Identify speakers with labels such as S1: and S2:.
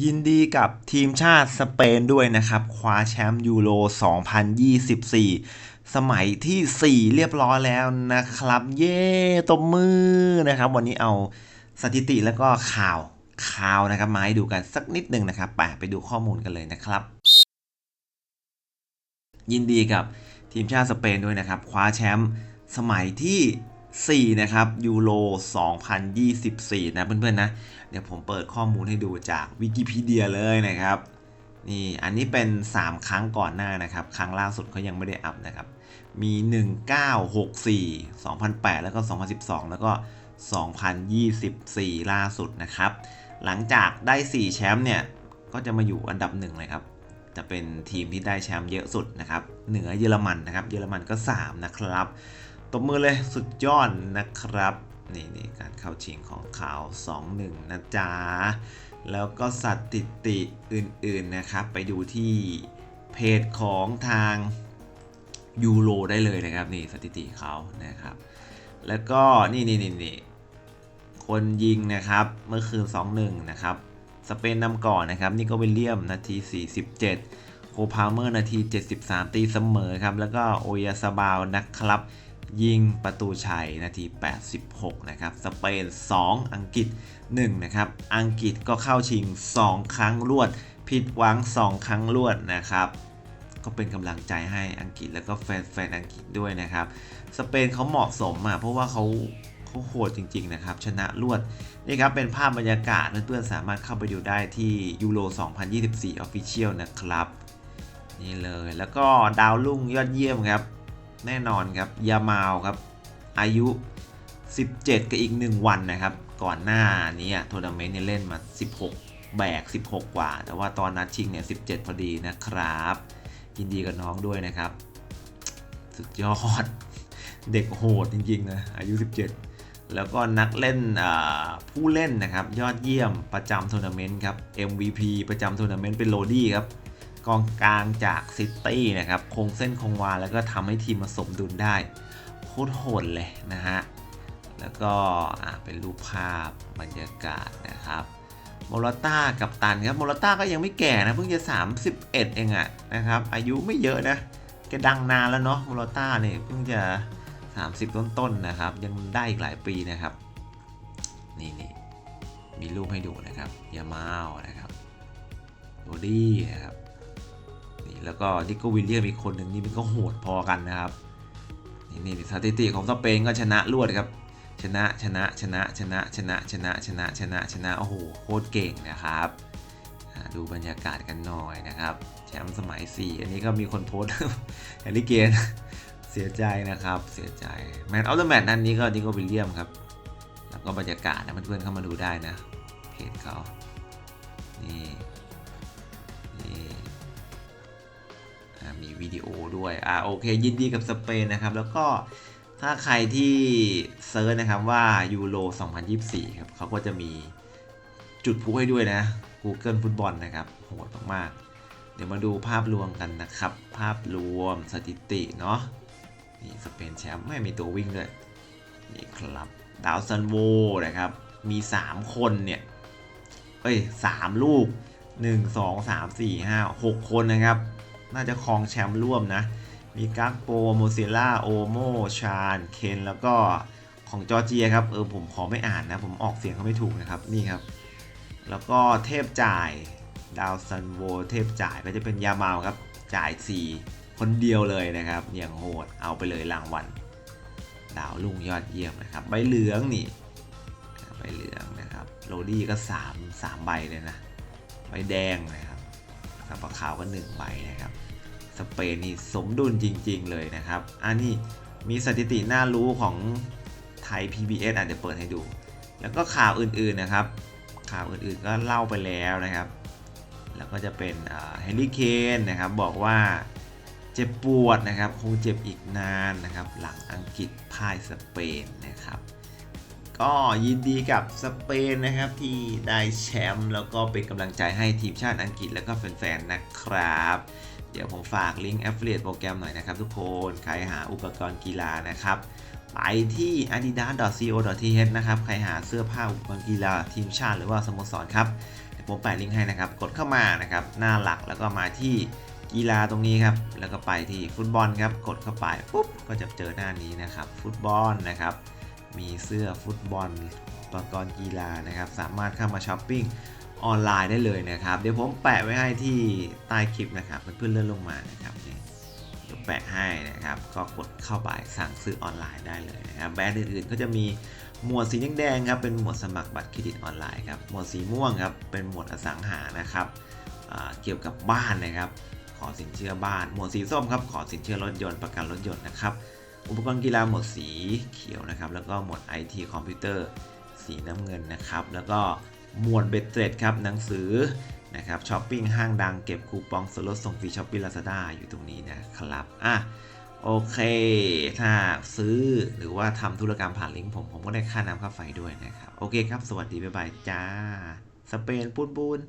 S1: ยินดีกับทีมชาติสเปนด้วยนะครับ คว้าแชมป์ยูโร 2024 สมัยที่ 4 เรียบร้อยแล้วนะครับ เย้ตบมือนะครับ วันนี้เอาสถิติแล้วก็ข่าวข่าวนะครับ มาให้ดูกันสักนิดหนึ่งนะครับไปไปดูข้อมูลกันเลยนะครับ ยินดีกับทีมชาติสเปนด้วยนะครับ คว้าแชมป์สมัยที่ 4 นะครับยูโร 2024 นะเพื่อนๆนะ เดี๋ยวผมเปิดข้อมูลให้ดูจากวิกิพีเดียเลยนะครับ นี่อันนี้เป็น 3 ครั้งก่อนหน้านะครับ ครั้งล่าสุดเขายังไม่ได้อัพนะครับ มี 1964 2008 แล้วก็ 2012 แล้วก็ 2024 ล่าสุดนะครับ หลังจากได้ 4 แชมป์เนี่ย ก็จะมาอยู่อันดับหนึ่งเลยครับจะเป็นทีมที่ได้แชมป์เยอะสุดนะครับ เหนือเยอรมันนะครับ เยอรมันก็ 3 นะครับ ตบมือเลยสุดยอดนะครับ นี่นี่การเข้าชิงของเขา2-1 นะจ๊ะ แล้วก็สถิติอื่นๆนะครับ ไปดูที่เพจของทางยูโรได้เลยนะครับนี่สถิติเขานะครับ แล้วก็นี่นี่นี่นี่คนยิงนะครับเมื่อคืน 2-1 นะครับ สเปนนำก่อนนะครับ นี่ก็วิลเลียมนาที 47 โคพาเมอร์นาที 73 ตีเสมอครับ แล้วก็โอยาซาบาวนะครับ ยิงประตูชัยนาที 86 นะครับ สเปน 2 อังกฤษ 1 นะครับ อังกฤษก็เข้าชิง 2 ครั้งรวด ผิดหวัง 2 ครั้งรวดนะครับ ก็เป็นกำลังใจให้อังกฤษแล้วก็แฟนแฟนอังกฤษด้วยนะครับ สเปนเขาเหมาะสมอะเพราะว่าเขาเขาโหดจริง ๆ นะครับ ชนะรวด นี่ครับ เป็นภาพบรรยากาศเพื่อนๆ สามารถเข้าไปดูได้ที่ยูโร 2024 Official นะครับ นี่เลย แล้วก็ดาวรุ่งยอดเยี่ยมครับ แน่นอนครับ ยามาลครับ อายุ 17 กับอีก 1 วันนะครับ ก่อนหน้านี้ทัวร์นาเมนต์เนี่ยเล่นมา 16 แบก 16 กว่า แต่ว่าตอนนัดชิงเนี่ย 17 พอดีนะครับ ยินดีกับน้องด้วยนะครับ สุดยอด เด็กโหดจริงๆนะ อายุ 17 แล้วก็นักเล่นผู้เล่นนะครับ ยอดเยี่ยมประจำทัวร์นาเมนต์ครับ MVP ประจำทัวร์นาเมนต์เป็นโรดี้ครับ กองกลางจากซิตี้นะครับคงเส้นคงวาแล้วก็ทำให้ทีมมาสมดุลได้โคตรโหดเลยนะฮะ แล้วก็เป็นรูปภาพบรรยากาศนะครับโมลต้ากับตันครับโมลต้าก็ยังไม่แก่นะเพิ่งจะ 31 เองอะนะครับ อายุไม่เยอะนะแกดังนานแล้วเนาะโมลต้าเนี่ยเพิ่งจะ 30 ต้นๆนนะครับ ยังได้อีกหลายปีนะครับ นี่นี่มีรูปให้ดูนะครับยามาลนะครับโรดี้นะครับ แล้วก็ดิโกวิลเลียมอีกคนหนึ่งนี่มันก็โหดพอกันนะครับ นี่นี่สถิติของสเปนก็ชนะรวดครับ ชนะชนะชนะชนะชนะชนะชนะชนะชนะโอ้โหโคตรเก่งนะครับดูบรรยากาศกันหน่อยนะครับ แชมป์สมัย 4 อันนี้ก็มีคนโพสต์แฮร์รี่เกนเสียใจนะครับ เสียใจแมนออฟเดอะแมตช์นั้นนี้ก็ดิโกวิลเลียมครับ แล้วก็บรรยากาศนะเพื่อนๆเข้ามาดูได้นะเพจเขานี่ มีวิดีโอด้วยอ่าโอเค ยินดีกับสเปนนะครับ แล้วก็ถ้าใครที่เซิร์ชนะครับว่ายูโร2024 ครับเขาก็จะมีจุดพูให้ด้วยนะ Google ฟุตบอลนะครับ โหดมากๆเดี๋ยวมาดูภาพรวมกันนะครับ ภาพรวมสถิติเนาะนี่สเปนแชมป์ไม่มีตัววิ่งด้วยนี่ครับดาวซันโวนะครับ มี 3 คนเนี่ย เอ้ย 3 ลูก 1 2 3 4 5 6 คนนะครับ น่าจะครองแชมป์ร่วมนะ มีกักโปโมซิล่า โอโม ชาญ เคน แล้วก็ของจอร์เจียครับ เออผมขอไม่อ่านนะ ผมออกเสียงเขาไม่ถูกนะครับ นี่ครับ แล้วก็เทพจ่าย ดาวซันโว เทพจ่ายก็จะเป็นยาเมาลครับ จ่าย 4 คนเดียวเลยนะครับ อย่างโหด เอาไปเลยรางวัล ดาวลุ่งยอดเยี่ยมนะครับ ใบเหลืองนี่ ใบเหลืองนะครับ โรดี้ก็ 3 3 ใบเลยนะ ใบแดงนะครับ สับปะขาวก็1ใบนะครับ สเปนนี่สมดุลจริง ๆ เลยนะครับ อันนี้มีสถิติน่ารู้ของไทย PBS อาจจะเปิดให้ดู แล้วก็ข่าวอื่นๆนะครับ ข่าวอื่นๆก็เล่าไปแล้วนะครับ แล้วก็จะเป็นเฮนรี่เคนนะครับบอกว่าเจ็บปวดนะครับคงเจ็บอีกนานนะครับ หลังอังกฤษพ่ายสเปนนะครับ ก็ยินดีกับสเปนนะครับที่ได้แชมป์แล้วก็เป็นกำลังใจให้ทีมชาติอังกฤษแล้วก็แฟนๆนะครับ เดี๋ยวผมฝากลิงก์ Affiliate โปรแกรมหน่อยนะครับทุกคนใครหาอุปกรณ์กีฬานะครับไปที่ adidas.co.th นะครับ ใครหาเสื้อผ้าอุปกรณ์กีฬาทีมชาติหรือว่าสโมสรครับเดี๋ยวผมแปะลิงก์ให้นะครับ กดเข้ามานะครับ หน้าหลักแล้วก็มาที่กีฬาตรงนี้ครับ แล้วก็ไปที่ฟุตบอลครับ กดเข้าไปปุ๊บ ก็จะเจอหน้านี้นะครับ ฟุตบอลนะครับ มีเสื้อฟุตบอลอุปกรณ์กีฬานะครับ สามารถเข้ามาช้อปปิ้งออนไลน์ได้เลยนะครับ เดี๋ยวผมแปะไว้ให้ที่ใต้คลิปนะครับเพื่อนๆเลื่อนลงมานะครับนี่เดี๋ยวแปะให้นะครับ ก็กดเข้าไปสั่งซื้อออนไลน์ได้เลยนะครับแบรนด์อื่นๆก็จะมีหมวดสีแดงครับเป็นหมวดสมัครบัตรเครดิตออนไลน์ครับหมวดสีม่วงครับเป็นหมวดอสังหานะครับเกี่ยวกับบ้านนะครับ ขอสินเชื่อบ้าน หมวดสีส้มครับขอสินเชื่อรถยนต์ประกันรถยนต์นะครับ อุปกรณ์กีฬาหมวดสีเขียวนะครับ แล้วก็หมวด IT คอมพิวเตอร์สีน้ำเงินนะครับ แล้วก็หมวดเบ t เ r รดครับหนังสือนะครับช้อปปิ้งห้างดังเก็บคูปองส่วนลดส่งฟรีช้อปปี้ลาซาด้าอยู่ตรงนี้นะครับอะโอเค ถ้าซื้อหรือว่าทำธุรกรรมผ่านลิงก์ผม ผมก็ได้ค่าน้ำค่าไฟด้วยนะครับ โอเคครับ สวัสดี บ๊ายบาย จ้า สเปนปูนปูน